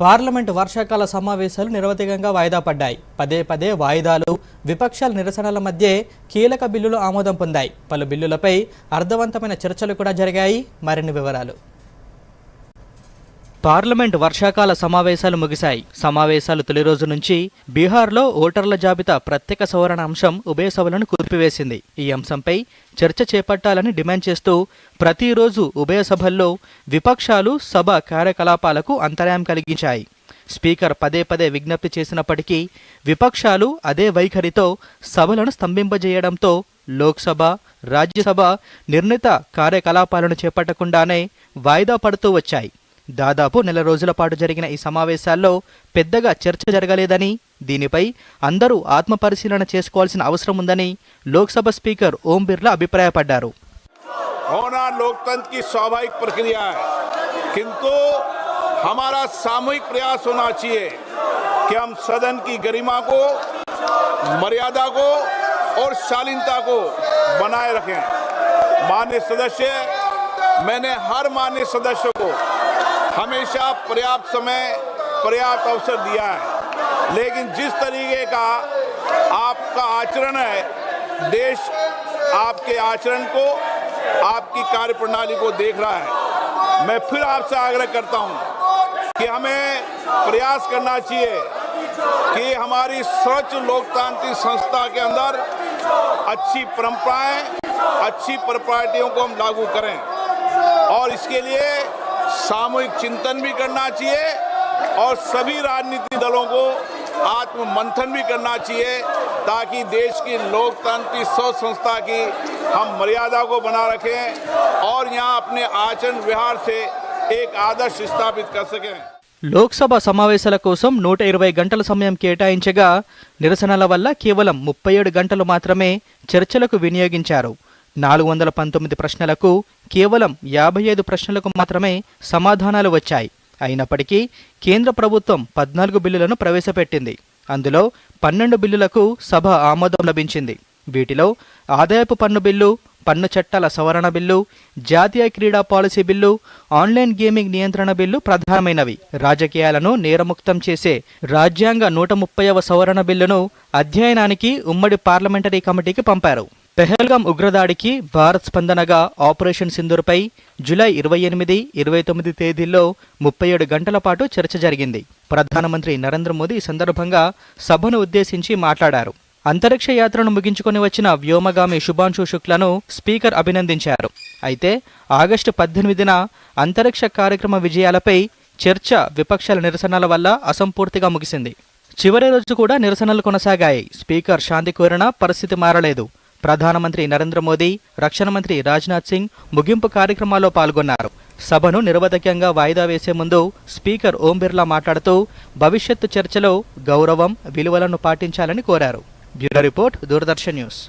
Parliament వర్షాకాల సమావేశాలు నిరవధికంగా వాయిదా పడ్డాయి. పదే పదే వాయిదాలు విపక్షాల నిరసనల మధ్య కీలక బిల్లులు ఆమోదం పొందాయి. పలు బిల్లులపై అర్థవంతమైన చర్చలు కూడా జరిగాయి. మరిన్ని వివరాలు. పార్లమెంట్ వర్షాకాల సమావేశాలు ముగిశాయి. సమావేశాలు తొలి రోజు నుంచి బీహార్లో ఓటర్ల జాబితా ప్రత్యేక సవరణ అంశం ఉభయ సభలను కుదిపివేసింది ఈ అంశంపై చర్చ చేపట్టాలని డిమాండ్ చేస్తూ ప్రతిరోజు ఉభయ సభల్లో విపక్షాలు సభ కార్యకలాపాలకు అంతరాయం కలిగించాయి. స్పీకర్ పదే పదే విజ్ఞప్తి చేసినప్పటికీ విపక్షాలు అదే వైఖరితో సభలను స్తంభింపజేయడంతో లోక్సభ రాజ్యసభ నిర్ణీత కార్యకలాపాలను చేపట్టకుండానే వాయిదా పడుతూ వచ్చాయి. దాదాపు నెల రోజుల పాటు జరిగిన ఈ సమావేశాల్లో పెద్దగా చర్చ జరగలేదని దీనిపై అందరూ ఆత్మపరిశీలన చేసుకోవాల్సిన అవసరం ఉందని లోక్సభ స్పీకర్ ఓం బిర్లా అభిప్రాయపడ్డారు होना लोकतंत्र की स्वाभाविक प्रक्रिया है किंतु हमारा सामूहिक प्रयास होना चाहिए कि हम सदन की गरिमा को मर्यादा को और शालीनता को बनाए रखें मान्य सदस्य मैंने हर मान्य सदस्य को हमेशा पर्याप्त समय, पर्याप्त अवसर दिया है। लेकिन जिस तरीके का आपका आचरण है, देश आपके आचरण को, आपकी कार्यप्रणाली को देख रहा है। मैं फिर आपसे आग्रह करता हूँ कि हमें प्रयास करना चाहिए कि हमारी स्वच्छ लोकतांत्रिक संस्था के अंदर अच्छी परंपराएँ, अच्छी प्रॉपर्टियों को हम लागू करें। और इसके लिए सामूहिक चिंतन भी करना चाहिए और सभी राजनीतिक दलों को आत्म मंथन भी करना चाहिए ताकि देश की लोकतांत्रिक सोच संस्था की हम मर्यादा को बना रखें और यहाँ अपने आचरण व्यवहार से एक आदर्श स्थापित कर सकें లోక్సభ సమావేశాల కోసం నూట ఇరవై గంటల సమయం కేటాయించగా నిరసనల వల్ల కేవలం ముప్పై ఏడు గంటలు మాత్రమే చర్చలకు వినియోగించారు నాలుగు వందల పంతొమ్మిది ప్రశ్నలకు కేవలం యాభై ఐదు ప్రశ్నలకు మాత్రమే సమాధానాలు వచ్చాయి. అయినప్పటికీ కేంద్ర ప్రభుత్వం పద్నాలుగు బిల్లులను ప్రవేశపెట్టింది. అందులో పన్నెండు బిల్లులకు సభ ఆమోదం లభించింది. వీటిలో ఆదాయపు పన్ను బిల్లు పన్ను చట్టాల సవరణ బిల్లు జాతీయ క్రీడా పాలసీ బిల్లు ఆన్లైన్ గేమింగ్ నియంత్రణ బిల్లు ప్రధానమైనవి. రాజకీయాలను నేరముక్తం చేసే రాజ్యాంగ నూట ముప్పైవ సవరణ బిల్లును అధ్యయనానికి ఉమ్మడి పార్లమెంటరీ కమిటీకి పంపారు. పెహల్గాం ఉగ్రదాడికి భారత్ స్పందనగా ఆపరేషన్ సింధూర్పై జులై ఇరవై ఎనిమిది ఇరవై తొమ్మిది తేదీల్లో ముప్పై ఏడు గంటల పాటు చర్చ జరిగింది. ప్రధానమంత్రి నరేంద్ర మోదీ ఈ సందర్భంగా సభను ఉద్దేశించి మాట్లాడారు. అంతరిక్ష యాత్రను ముగించుకొని వచ్చిన వ్యోమగామి శుభాంశు శుక్లను స్పీకర్ అభినందించారు. అయితే ఆగస్టు పద్దెనిమిదిన అంతరిక్ష కార్యక్రమ విజయాలపై చర్చ విపక్షాల నిరసనల వల్ల అసంపూర్తిగా ముగిసింది. చివరి రోజు కూడా నిరసనలు కొనసాగాయి. స్పీకర్ శాంతి కోరినా పరిస్థితి మారలేదు. ప్రధానమంత్రి నరేంద్ర మోదీ రక్షణ మంత్రి రాజ్నాథ్ సింగ్ ముగింపు కార్యక్రమాల్లో పాల్గొన్నారు. సభను నిరవధికంగా వాయిదా వేసే ముందు స్పీకర్ ఓం బిర్లా మాట్లాడుతూ భవిష్యత్తు చర్చలో గౌరవం విలువలను పాటించాలని కోరారు. Bureau report Doordarshan news.